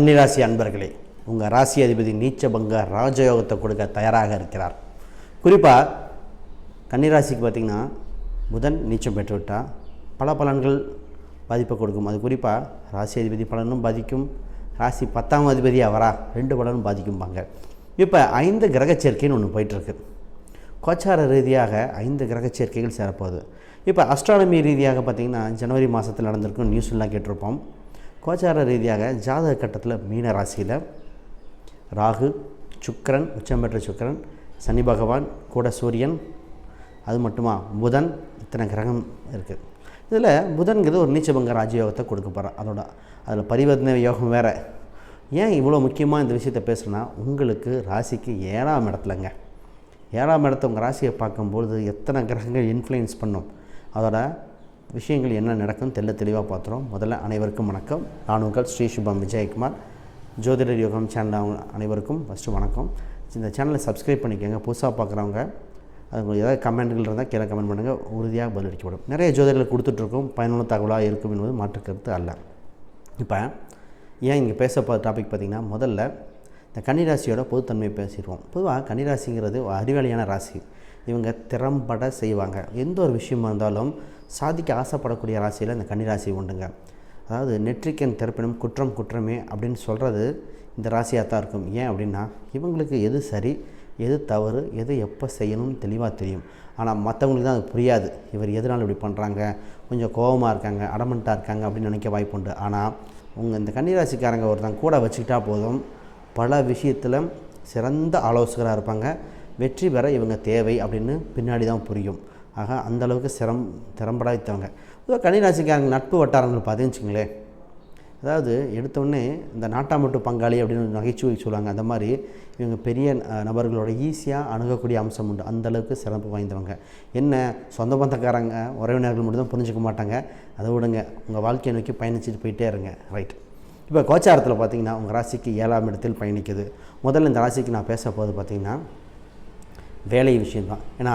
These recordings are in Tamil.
கன்னிராசி அன்பர்களே உங்கள் ராசி அதிபதி நீச்சபங்க ராஜயோகத்தை கொடுக்க தயாராக இருக்கிறார். குறிப்பாக கன்னிராசிக்கு பார்த்திங்கன்னா புதன் நீச்சம் பெற்றுவிட்டால் பல பலன்கள் பாதிப்பை கொடுக்கும். அது குறிப்பாக ராசி அதிபதி பலனும் பாதிக்கும். ராசி பத்தாம் அதிபதி அவரா ரெண்டு பலனும் பாதிக்கும்பாங்க. இப்போ ஐந்து கிரக சேர்க்கைன்னு ஒன்று போயிட்டுருக்கு. கோச்சார ரீதியாக ஐந்து கிரக சேர்க்கைகள் சேரப்போகுது. இப்போ அஸ்ட்ரானமி ரீதியாக பார்த்திங்கன்னா ஜனவரி மாதத்தில் நடந்திருக்கும் நியூஸ்லாம் கேட்டிருப்போம். கோச்சார ரீதியாக ஜாதக கட்டத்தில் மீன ராசியில் ராகு சுக்கரன் உச்சம் பெற்ற சுக்கரன் சனி பகவான் கூட சூரியன் அது மட்டுமா? புதன் இத்தனை கிரகம் இருக்குது இதில் புதன்கிறது ஒரு நீச்சபங்க ராஜயோகத்தை கொடுக்க போகிறான் அதோட அதில் பரிவர்த்தனை யோகம் வேறு. ஏன் இவ்வளோ முக்கியமாக இந்த விஷயத்தை பேசுனா உங்களுக்கு ராசிக்கு ஏழாம் இடத்துலங்க. ஏழாம் இடத்த உங்கள் ராசியை பார்க்கும்பொழுது எத்தனை கிரகங்கள் இன்ஃப்ளூயன்ஸ் பண்ணும்? அதோட விஷயங்கள் என்ன நடக்கும் தெல்ல தெளிவாக பார்த்துறோம். முதல்ல அனைவருக்கும் வணக்கம். நான் உங்கள் ஸ்ரீ சுபம் விஜயகுமார். ஜோதிடர் யோகம் சேனல் அவங்க அனைவருக்கும் ஃபஸ்ட்டு வணக்கம். இந்த சேனலை சப்ஸ்கிரைப் பண்ணிக்கோங்க. புதுசாக பார்க்குறவங்க அது உங்களுக்கு ஏதாவது கமெண்ட்கள் இருந்தால் கீழே கமெண்ட் பண்ணுங்கள் உறுதியாக பதிலளிக்கப்படும் நிறைய ஜோதிடர்கள் கொடுத்துட்ருக்கோம். பயனுள்ள தகவலாக இருக்கும் என்பது மாற்று கருத்து அல்ல. இப்போ ஏன் இங்கே பேச போகிற டாபிக் பார்த்திங்கன்னா முதல்ல இந்த கன்னிராசியோட பொதுத்தன்மையை பேசிடுவோம். பொதுவாக கன்னிராசிங்கிறது ஒரு அறிவாளியான ராசி. இவங்க திறம்பட செய்வாங்க. எந்த ஒரு விஷயமா இருந்தாலும் சாதிக்க ஆசைப்படக்கூடிய ராசியில் இந்த கன்னிராசி உண்டுங்க. அதாவது நெற்றிக்கன் திறப்பினும் குற்றம் குற்றமே அப்படின்னு சொல்கிறது இந்த ராசியாக தான் இருக்கும். ஏன் அப்படின்னா இவங்களுக்கு எது சரி எது தவறு எது எப்போ செய்யணும்னு தெளிவாக தெரியும். ஆனால் மற்றவங்களுக்கு தான் அது புரியாது. இவர் எதனால் இப்படி பண்ணுறாங்க கொஞ்சம் கோபமாக இருக்காங்க அடமெண்ட்டாக இருக்காங்க அப்படின்னு நினைக்க வாய்ப்பு உண்டு. ஆனால் உங்கள் இந்த கன்னிராசிக்காரங்க ஒருத்தன் கூட வச்சுக்கிட்டா போதும். பல விஷயத்தில் சிறந்த ஆலோசகராக இருப்பாங்க. வெற்றி பெற இவங்க தேவை அப்படின்னு பின்னாடி தான் புரியும். ஆக அந்த அளவுக்கு சிரம் திறம்படாய்த்தவங்க பொதுவாக கன்னிராசிக்காரங்க நட்பு வட்டாரங்கள் பார்த்தீங்கன்னு வச்சுங்களேன் அதாவது எடுத்தோடனே இந்த நாட்டாமட்டு பங்காளி அப்படின்னு நகைச்சுவை சொல்லுவாங்க. அந்த மாதிரி இவங்க பெரிய நபர்களோட ஈஸியாக அணுகக்கூடிய அம்சம் உண்டு. அந்த அளவுக்கு சிறப்பு வாய்ந்தவங்க. என்ன சொந்த பந்தக்காரங்க உறவினர்கள் மட்டும் தான் புரிஞ்சுக்க மாட்டாங்க. அதை விடுங்க. உங்கள் வாழ்க்கையை நோக்கி பயணிச்சுட்டு போயிட்டே இருங்க. ரைட் இப்போ கோச்சாரத்தில் பார்த்தீங்கன்னா உங்கள் ராசிக்கு ஏழாம் இடத்தில் பயணிக்குது. முதல்ல இந்த ராசிக்கு நான் பேச போது பார்த்திங்கன்னா வேலை விஷயம்தான். ஏன்னா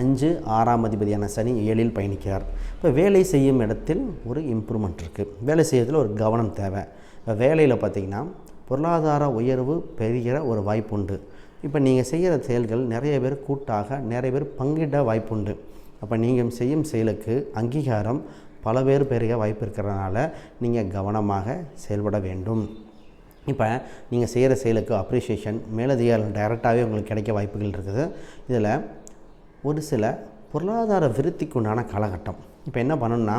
அஞ்சு ஆறாம் அதிபதியான சனி ஏழில் பயணிக்கிறார். இப்போ வேலை செய்யும் இடத்தில் ஒரு இம்ப்ரூவ்மெண்ட் இருக்குது வேலை செய்யறதுல ஒரு கவனம் தேவை. இப்போ வேலையில் பார்த்திங்கன்னா பொருளாதார உயர்வு பெறுகிற ஒரு வாய்ப்புண்டு இப்போ நீங்கள் செய்கிற செயல்கள் நிறைய பேர் கூட்டாக நிறைய பேர் பங்கிட வாய்ப்புண்டு அப்போ நீங்கள் செய்யும் செயலுக்கு அங்கீகாரம் பல பேர் பெருக வாய்ப்பு இருக்கிறதுனால நீங்கள் கவனமாக செயல்பட வேண்டும். இப்போ நீங்கள் செய்கிற செயலுக்கு அப்ரிஷியேஷன் மேலதிகாரிகள் டைரெக்டாகவே உங்களுக்கு கிடைக்க வாய்ப்புகள் இருக்குது. இதில் ஒரு சில பொருளாதார விருத்திக்கு உண்டான காலகட்டம். இப்போ என்ன பண்ணணும்னா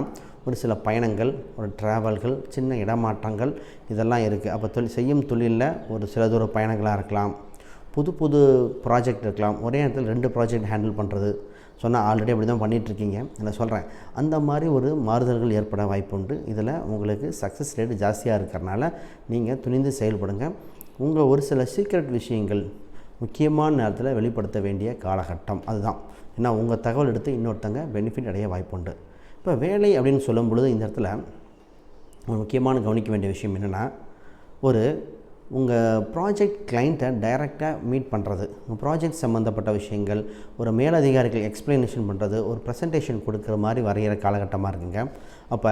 ஒரு சில பயணங்கள் ஒரு ட்ராவல்கள் சின்ன இடமாற்றங்கள் இதெல்லாம் இருக்குது. அப்போ தொழில் செய்யும் தொழிலில் ஒரு சில தூர பயணங்களாக இருக்கலாம். புது புது ப்ராஜெக்ட் இருக்கலாம். ஒரே நேரத்தில் ரெண்டு ப்ராஜெக்ட் ஹேண்டில் பண்ணுறது. சொன்னால் ஆல்ரெடி அப்படி தான் பண்ணிகிட்ருக்கீங்க. நான் சொல்கிறேன். அந்த மாதிரி ஒரு மாறுதல்கள் ஏற்பட வாய்ப்புண்டு. இதில் உங்களுக்கு சக்ஸஸ் ரேட் ஜாஸ்தியாக இருக்கிறனால நீங்கள் துணிந்து செயல்படுங்க. உங்கள் ஒரு சில சீக்ரெட் விஷயங்கள் முக்கியமான நேரத்தில் வெளிப்படுத்த வேண்டிய காலகட்டம். அதுதான். ஏன்னா உங்கள் தகவல் எடுத்து இன்னொருத்தங்க பெனிஃபிட் அடைய வாய்ப்புண்டு. இப்போ வேலை அப்படின்னு சொல்லும் பொழுது இந்த இடத்துல ஒரு முக்கியமான கவனிக்க வேண்டிய விஷயம் என்னென்னா ஒரு உங்கள் ப்ராஜெக்ட் கிளைண்ட்டை டைரெக்டாக மீட் பண்ணுறது உங்கள் ப்ராஜெக்ட் சம்மந்தப்பட்ட விஷயங்கள் ஒரு மேலதிகாரிகள் எக்ஸ்ப்ளனேஷன் பண்ணுறது ஒரு ப்ரெசன்டேஷன் கொடுக்குற மாதிரி வரைகிற காலகட்டமாக இருக்குங்க. அப்போ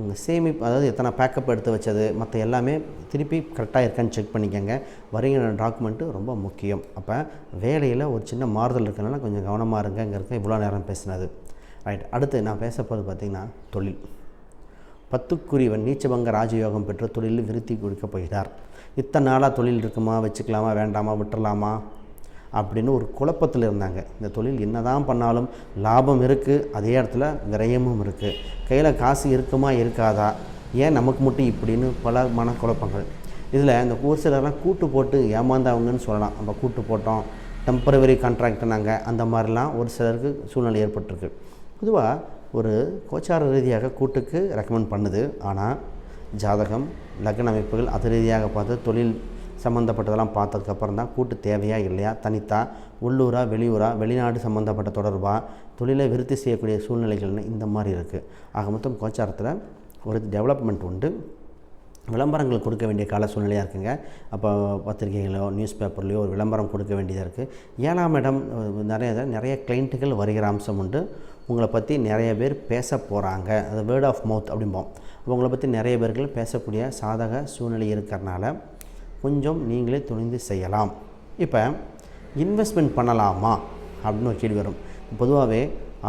உங்கள் சேமிப்பு அதாவது எத்தனை பேக்கப் எடுத்து வச்சது மற்ற எல்லாமே திருப்பி கரெக்டாக இருக்கான்னு செக் பண்ணிக்கோங்க. வரைகிற டாக்குமெண்ட்டு ரொம்ப முக்கியம். அப்போ வேலையில் ஒரு சின்ன மாறுதல் இருக்கிறனால கொஞ்சம் கவனமாக இருங்கங்கிறது இவ்வளோ நேரம் பேசினது. ரைட் அடுத்து நான் பேச போகிறது பார்த்திங்கன்னா தொழில். பத்துக்குரியவன் நீச்சபங்க ராஜயோகம் பெற்று தொழிலில் விருத்தி கொடுக்க போகிறார். இத்தனை நாளாக தொழில் இருக்குமா வச்சுக்கலாமா வேண்டாமா விட்டுறலாமா? அப்படின்னு ஒரு குழப்பத்தில் இருந்தாங்க. இந்த தொழில் என்னதான் பண்ணாலும் லாபம் இருக்குது அதே இடத்துல விரயமும் இருக்குது கையில் காசு இருக்குமா இருக்காதா? ஏன் நமக்கு மட்டும் இப்படின்னு பல மனக்குழப்பங்கள். இதில் இந்த ஒரு சிலர்லாம் கூட்டு போட்டு ஏமாந்தவங்கன்னு சொல்லலாம். நம்ம கூட்டு போட்டோம் டெம்பரவரி கான்ட்ராக்ட் நாங்கள் அந்த மாதிரிலாம் ஒரு சிலருக்கு சூழ்நிலை ஏற்பட்டிருக்கு. பொதுவாக ஒரு கோச்சார ரீதியாக கூட்டுக்கு ரெக்கமெண்ட் பண்ணுது. ஆனால் ஜாதகம் லக்ன அமைப்புகள் அது ரீதியாக பார்த்து தொழில் சம்மந்தப்பட்டதெல்லாம் பார்த்ததுக்கப்புறம் தான் கூட்டு தேவையா இல்லையா? தனித்தா உள்ளூரா வெளியூரா வெளிநாடு சம்மந்தப்பட்ட தொடர்பாக தொழிலை விருத்தி செய்யக்கூடிய சூழ்நிலைகள்னு இந்த மாதிரி இருக்குது ஆக மொத்தம் கோச்சாரத்தில் ஒரு டெவலப்மெண்ட் உண்டு. விளம்பரங்கள் கொடுக்க வேண்டிய கால சூழ்நிலையாக இருக்குங்க. அப்போ பத்திரிகைகளோ நியூஸ் பேப்பர்லேயோ ஒரு விளம்பரம் கொடுக்க வேண்டியதாக இருக்குது ஏழாம் இடம் நிறைய நிறைய கிளைண்ட்டுகள் வருகிற அம்சம் உண்டு. உங்களை பற்றி நிறைய பேர் பேச போகிறாங்க அது வேர்ட் ஆஃப் மவுத் அப்படிம்போம். உங்களை பற்றி நிறைய பேர்கள் பேசக்கூடிய சாதக சூழ்நிலை இருக்கிறனால கொஞ்சம் நீங்களே துணிந்து செய்யலாம். இப்போ இன்வெஸ்ட்மெண்ட் பண்ணலாமா? அப்படின்னு ஒரு கேள்வி வரும். பொதுவாகவே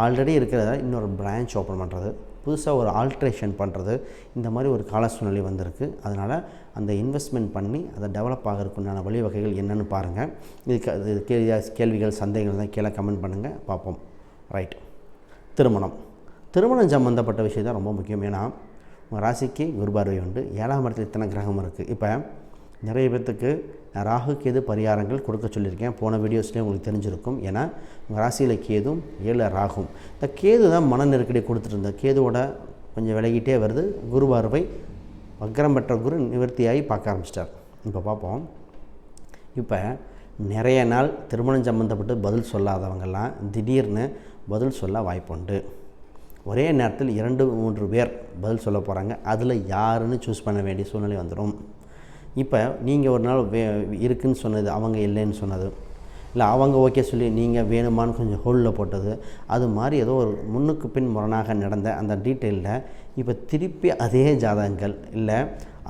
ஆல்ரெடி இருக்கிறத இன்னொரு பிரான்ச் ஓப்பன் பண்ணுறது புதுசாக ஒரு ஆல்ட்ரேஷன் பண்ணுறது இந்த மாதிரி ஒரு கால சூழ்நிலை வந்திருக்கு. அதனால் அந்த இன்வெஸ்ட்மெண்ட் பண்ணி அதை டெவலப் ஆகிறதுக்குண்டான வழிவகைகள் என்னென்னு பாருங்கள் இதுக்கு அது கேள்வி கேள்விகள் சந்தேகங்கள் தான் கீழே கமெண்ட் பண்ணுங்கள் பார்ப்போம். ரைட் திருமணம். திருமணம் சம்மந்தப்பட்ட விஷயம் தான் ரொம்ப முக்கியம். ஏன்னா உங்கள் ராசிக்கு குருபார்வை உண்டு. ஏழாம் இடத்துல இத்தனை கிரகம் இருக்குது இப்போ நிறைய பேர்த்துக்கு ராகு கேது பரிகாரங்கள் கொடுக்க சொல்லியிருக்கேன். போன வீடியோஸ்லேயே உங்களுக்கு தெரிஞ்சிருக்கும். ஏன்னா உங்கள் ராசியில் கேதும் ஏழு ராகும். இந்த கேது தான் மன நெருக்கடி கொடுத்துருந்த. கேதுவோட கொஞ்சம் விலகிட்டே வருது. குரு பார்வை வக்ரம் பெற்ற குரு நிவர்த்தியாகி பார்க்க ஆரம்பிச்சிட்டார். இப்போ பார்ப்போம் இப்போ நிறைய நாள் திருமணம் சம்மந்தப்பட்டு பதில் சொல்லாதவங்கெல்லாம் திடீர்னு பதில் சொல்ல வாய்ப்புண்டு. ஒரே நேரத்தில் இரண்டு மூன்று பேர் பதில் சொல்ல போகிறாங்க அதில் யாருன்னு சூஸ் பண்ண வேண்டிய சூழ்நிலை வந்துடும் இப்போ நீங்கள் ஒரு நாள் வே இருக்குன்னு சொன்னது அவங்க இல்லைன்னு சொன்னது. இல்லை அவங்க ஓகே சொல்லி நீங்கள் வேணுமான்னு கொஞ்சம் ஹோல்டில் போட்டது. அது மாதிரி ஏதோ ஒரு முன்னுக்கு பின் முரணாக நடந்த அந்த டீட்டெயிலில் இப்போ திருப்பி அதே ஜாதகங்கள் இல்லை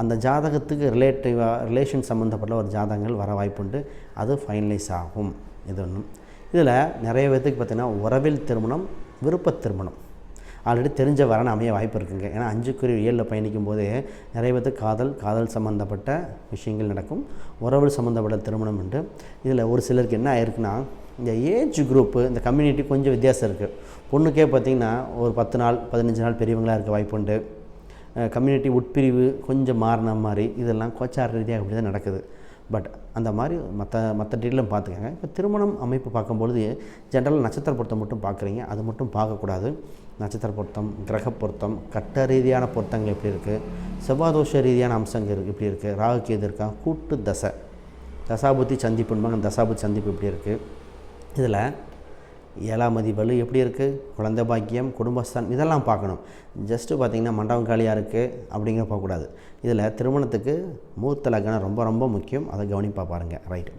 அந்த ஜாதகத்துக்கு ரிலேட்டிவாக ரிலேஷன் சம்மந்தப்பட்ட ஒரு ஜாதகங்கள் வர வாய்ப்புண்டு. அது ஃபைனலைஸ் ஆகும். இது ஒன்றும் இதில் நிறைய பேர்த்துக்கு பார்த்தீங்கன்னா உறவில் திருமணம் விருப்பத் திருமணம். ஆல்ரெடி தெரிஞ்ச வரன் அமைய வாய்ப்பு இருக்குங்க. ஏன்னா அஞ்சுக்குரிய ஏழில் பயணிக்கும் போது நிறைய பேர்த்துக்கு காதல் காதல் சம்மந்தப்பட்ட விஷயங்கள் நடக்கும். உறவு சம்மந்தப்பட்ட திருமணம் உண்டு. இதில் ஒரு சிலருக்கு என்ன ஆயிருக்குன்னா இந்த ஏஜ் குரூப்பு இந்த கம்யூனிட்டி கொஞ்சம் வித்தியாசம் இருக்குது பொண்ணுக்கே பார்த்திங்கன்னா ஒரு பத்து நாள் பதினஞ்சு நாள் பெரியவங்களாக இருக்க வாய்ப்பு உண்டு. கம்யூனிட்டி உட்பிரிவு கொஞ்சம் மாறின மாதிரி இதெல்லாம் கோச்சார ரீதியாக அப்படி தான் நடக்குது. பட் அந்த மாதிரி மற்ற மற்ற டீட்டெயிலும் பார்த்துக்கங்க. இப்போ திருமணம் அமைப்பு பார்க்கும்பொழுது ஜென்ரலாக நட்சத்திர பொருத்தம் மட்டும் பார்க்குறீங்க. அது மட்டும் பார்க்கக்கூடாது. நட்சத்திர பொருத்தம் கிரக பொருத்தம் கட்ட ரீதியான பொருத்தங்கள் எப்படி இருக்குது செவ்வாதோஷ ரீதியான அம்சங்கள் இருக்குது எப்படி இருக்குது ராகு கேது இருக்கா? கூட்டு தசை. தசாபுத்தி சந்திப்புன்பாங்க தசாபுத்தி சந்திப்பு எப்படி இருக்குது இதில் ஏழாம் வலு எப்படி இருக்குது குழந்தை பாக்கியம் குடும்பஸ்தான் இதெல்லாம் பார்க்கணும். ஜஸ்ட்டு பார்த்திங்கன்னா மண்டபம் காலியாக இருக்குது அப்படிங்கிற பார்க்கக்கூடாது இதில் திருமணத்துக்கு மூர்த்த லக்னம் ரொம்ப ரொம்ப முக்கியம். அதை கவனிப்பாக பாருங்கள் ரைட்டு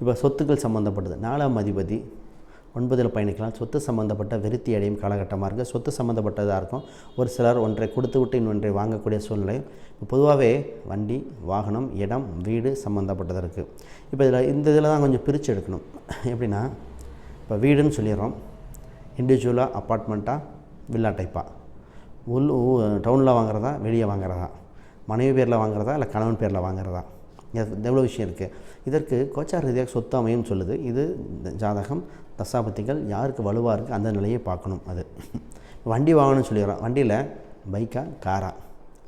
இப்போ சொத்துக்கள் சம்மந்தப்பட்டது நாலாம் அதிபதி ஒன்பதில் பயணிக்கலாம். சொத்து சம்மந்தப்பட்ட விருத்தி அடையும் காலகட்டமாக இருக்குது சொத்து சம்மந்தப்பட்டதாக இருக்கும். ஒரு சிலர் ஒன்றை கொடுத்து விட்டு இன்னொன்றை வாங்கக்கூடிய சூழ்நிலை. பொதுவாகவே வண்டி வாகனம் இடம் வீடு சம்மந்தப்பட்டதாக இருக்குது இப்போ இதில் இந்த இதில் தான் கொஞ்சம் பிரித்து எடுக்கணும். எப்படின்னா இப்போ வீடுன்னு சொல்லிடுறோம். இண்டிவிஜுவலாக அப்பார்ட்மெண்ட்டாக வில்லா டைப்பாக உள் டவுனில் வாங்குறதா வெளியே வாங்குறதா? மனைவி பேரில் வாங்குறதா இல்லை கணவன் பேரில் வாங்குறதா? எவ்வளோ விஷயம் இருக்குது இதற்கு கோச்சார் ரீதியாக சொத்து அமையும் சொல்லுது. இது ஜாதகம் தசாபத்திகள் யாருக்கு வலுவாக இருக்குது அந்த நிலையை பார்க்கணும் அது. வண்டி வாங்கணும்னு சொல்லிடுறோம். வண்டியில் பைக்கா காரா?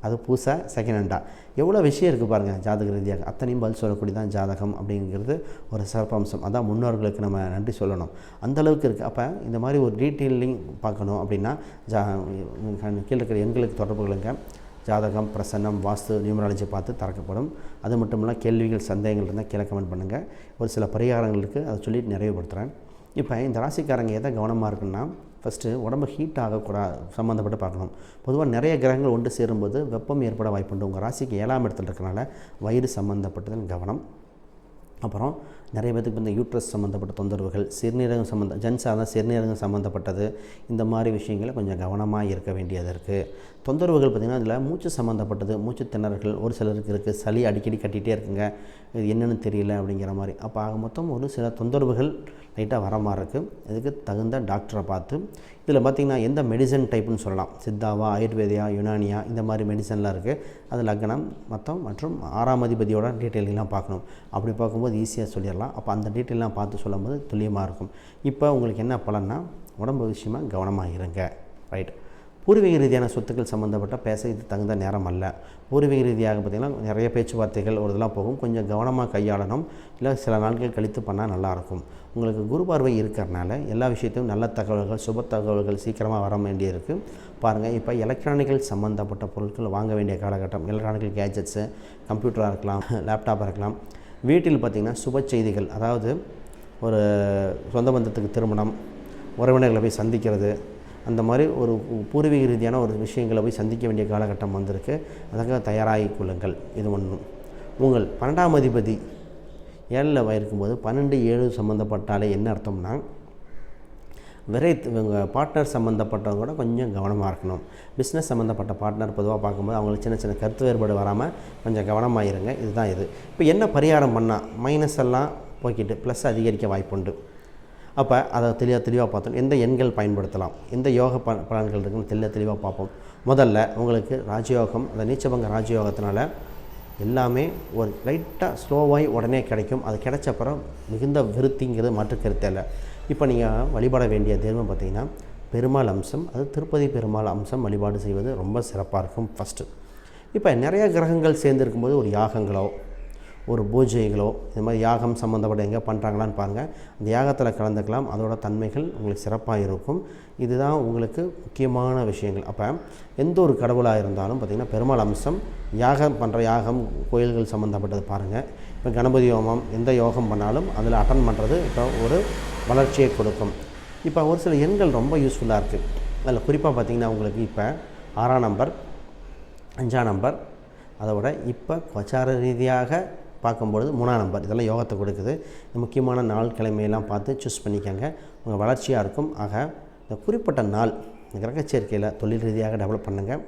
அது புதுசாக செகண்ட் ஹேண்டாக எவ்வளோ விஷயம் இருக்குது பாருங்கள் ஜாதக ரீதியாக. அத்தனையும் பதில் சொல்லக்கூடிய தான் ஜாதகம் அப்படிங்கிறது ஒரு சிறப்பம்சம். அதான் முன்னோர்களுக்கு நம்ம நன்றி சொல்லணும். அந்த அளவுக்கு இருக்குது அப்போ இந்த மாதிரி ஒரு டீட்டெயிலிங் பார்க்கணும் அப்படின்னா ஜா கீழே இருக்கிற எண்களுக்கு தொடர்புகளுங்க ஜாதகம் பிரசன்னம் வாஸ்து நியூமராலஜி பார்த்து திறக்கப்படும் அது மட்டும் இல்லை கேள்விகள் சந்தேகங்கள் இருந்தால் கீழே கமெண்ட் பண்ணுங்கள் ஒரு சில பரிகாரங்கள் இருக்குது அதை சொல்லிட்டு நிறைவுபடுத்துகிறேன் இப்போ இந்த ராசிக்காரங்க எதை கவனமாக இருக்குன்னா ஃபஸ்ட்டு உடம்பு ஹீட் ஆகக்கூடாது சம்மந்தப்பட்டு பார்க்கணும். பொதுவாக நிறைய கிரகங்கள் ஒன்று சேரும்போது வெப்பம் ஏற்பட வாய்ப்புண்டு உங்கள் ராசிக்கு ஏழாம் இடத்துல இருக்கனால வயிறு சம்மந்தப்பட்டதில் கவனம். அப்புறம் நிறைய பேத்துக்கு இந்த யூட்ரஸ் சம்மந்தப்பட்ட தொந்தரவுகள் சிறுநீரகம் சம்மந்த ஜென்ஸாக தான் சிறுநீரகம் சம்மந்தப்பட்டது இந்த மாதிரி விஷயங்களை கொஞ்சம் கவனமாக இருக்க வேண்டியது இருக்குது தொந்தரவுகள் பார்த்திங்கன்னா அதில் மூச்சு சம்மந்தப்பட்டது மூச்சு திணறல்கள் ஒரு சிலருக்கு இருக்குது சளி அடிக்கடி கட்டிகிட்டே இருக்குங்க. இது என்னென்னு தெரியல அப்படிங்கிற மாதிரி. அப்போ ஆக மொத்தம் ஒரு சில தொந்தரவுகள் லைட்டாக வர மாதிரி இருக்குது இதுக்கு தகுந்த டாக்டரை பார்த்து இதில் பார்த்திங்கன்னா எந்த மெடிசன் டைப்புன்னு சொல்லலாம். சித்தாவா ஆயுர்வேதியா யுனானியா இந்த மாதிரி மெடிசன்லாம் இருக்குது அது லக்னம் மொத்தம் மற்றும் ஆறாம் அதிபதியோட டீட்டெயிலெலாம் பார்க்கணும். அப்படி பார்க்கும்போது ஈஸியாக சொல்லிடலாம். அப்போ அந்த டீட்டெயிலாம் பார்த்து சொல்லும்போது துல்லியமாக இருக்கும். இப்போ உங்களுக்கு என்ன பலன்னா உடம்பு விஷயமா கவனமாக இருங்க. ரைட் பூர்வீக ரீதியான சொத்துக்கள் சம்மந்தப்பட்ட பேச இது தகுந்த நேரம் அல்ல. பூர்வீக ரீதியாக பார்த்திங்கன்னா நிறைய பேச்சுவார்த்தைகள் ஒரு இதெல்லாம் போகும். கொஞ்சம் கவனமாக கையாளணும். இல்லை சில நாட்கள் கழித்து பண்ணால் நல்லாயிருக்கும். உங்களுக்கு குரு பார்வை இருக்கிறனால எல்லா விஷயத்தையும் நல்ல தகவல்கள் சுப தகவல்கள் சீக்கிரமாக வர வேண்டியிருக்கு. பாருங்கள் இப்போ எலக்ட்ரானிக்கல் சம்மந்தப்பட்ட பொருட்கள் வாங்க வேண்டிய காலகட்டம். எலக்ட்ரானிக்கல் கேஜெட்ஸு கம்ப்யூட்டராக இருக்கலாம் லேப்டாப்பாக இருக்கலாம். வீட்டில் பார்த்திங்கன்னா சுப செய்திகள். அதாவது ஒரு சொந்த பந்தத்துக்கு திருமணம் உறவினர்களை போய் சந்திக்கிறது அந்த மாதிரி ஒரு பூர்வீக ரீதியான ஒரு விஷயங்களை போய் சந்திக்க வேண்டிய காலகட்டம் வந்திருக்கு. அதுக்காக தயாராகிக் கொள்ளுங்கள். இது ஒன்றும் உங்கள் பன்னெண்டாம் அதிபதி ஏழில் இருக்கும்போது பன்னெண்டு ஏழு சம்மந்தப்பட்டாலே என்ன அர்த்தம்னா விரை இவங்க பார்ட்னர் சம்மந்தப்பட்டவங்க கூட கொஞ்சம் கவனமாக இருக்கணும். பிஸ்னஸ் சம்மந்தப்பட்ட பார்ட்னர் பொதுவாக பார்க்கும்போது அவங்களுக்கு சின்ன சின்ன கருத்து வேறுபாடு வராமல் கொஞ்சம் கவனமாக இருங்க இதுதான் இது. இப்போ என்ன பரிகாரம் பண்ணால் மைனஸ் எல்லாம் போய்கிட்டு ப்ளஸ் அதிகரிக்க வாய்ப்புண்டு. அப்போ அதை தெளிவாக தெளிவாக பார்த்தோம் எந்த எண்கள் பயன்படுத்தலாம்? எந்த யோக ப பலன்கள் இருக்குன்னு தெளிவாக தெளிவாக பார்ப்போம். முதல்ல உங்களுக்கு ராஜயோகம் அந்த நீச்சபங்க ராஜயோகத்தினால எல்லாமே ஒரு லைட்டாக ஸ்லோவாகி உடனே கிடைக்கும். அது கிடைச்சப்பறம் மிகுந்த விருத்திங்கிறது மாற்று கருத்தே இல்லை. இப்போ நீங்கள் வழிபட வேண்டிய தெய்வம் பார்த்தீங்கன்னா பெருமாள் அம்சம் அது திருப்பதி பெருமாள் அம்சம் வழிபாடு செய்வது ரொம்ப சிறப்பாக இருக்கும் ஃபஸ்ட்டு இப்போ நிறைய கிரகங்கள் சேர்ந்து இருக்கும்போது ஒரு யாகங்களோ ஒரு பூஜைகளோ இந்த மாதிரி யாகம் சம்மந்தப்பட்ட எங்கே பண்ணுறாங்களான்னு பாருங்கள் அந்த யாகத்தில் கலந்துக்கலாம். அதோட தன்மைகள் உங்களுக்கு சிறப்பாக இருக்கும். இதுதான் உங்களுக்கு முக்கியமான விஷயங்கள். அப்போ எந்த ஒரு கடவுளாக இருந்தாலும் பார்த்திங்கன்னா பெருமாள் அம்சம் யாகம் பண்ணுற யாகம் கோயில்கள் சம்மந்தப்பட்டது பாருங்கள் இப்போ கணபதி ஹோமம் எந்த யோகம் பண்ணாலும் அதில் அட்டன் பண்ணுறது இப்போ ஒரு வளர்ச்சியை கொடுக்கும். இப்போ ஒரு சில எண்கள் ரொம்ப யூஸ்ஃபுல்லாக இருக்குது அதில் குறிப்பாக பார்த்திங்கன்னா உங்களுக்கு இப்போ ஆறாம் நம்பர் அஞ்சாம் நம்பர் அதோட இப்போ பிரச்சார ரீதியாக பார்க்கும்பொழுது மூணாம் நம்பர். இதெல்லாம் யோகத்தை கொடுக்குது. முக்கியமான நாள் கிழமையெல்லாம் பார்த்து சூஸ் பண்ணிக்கோங்க. உங்கள் வளர்ச்சியாக இருக்கும். ஆக இந்த குறிப்பிட்ட நாள் இந்த கிரகச்சேர்க்கையில் தொழில் ரீதியாக டெவலப் பண்ணுங்கள்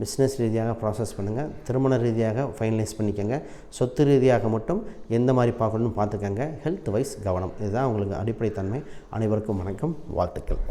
பிஸ்னஸ் ரீதியாக ப்ராசஸ் பண்ணுங்கள் திருமண ரீதியாக ஃபைனலைஸ் பண்ணிக்கோங்க. சொத்து ரீதியாக மட்டும் எந்த மாதிரி பார்க்கணும்னு பார்த்துக்கோங்க. ஹெல்த் வைஸ் கவனம். இதுதான் உங்களுக்கு அடிப்படை தன்மை. அனைவருக்கும் வணக்கம். வாழ்த்துக்கள்.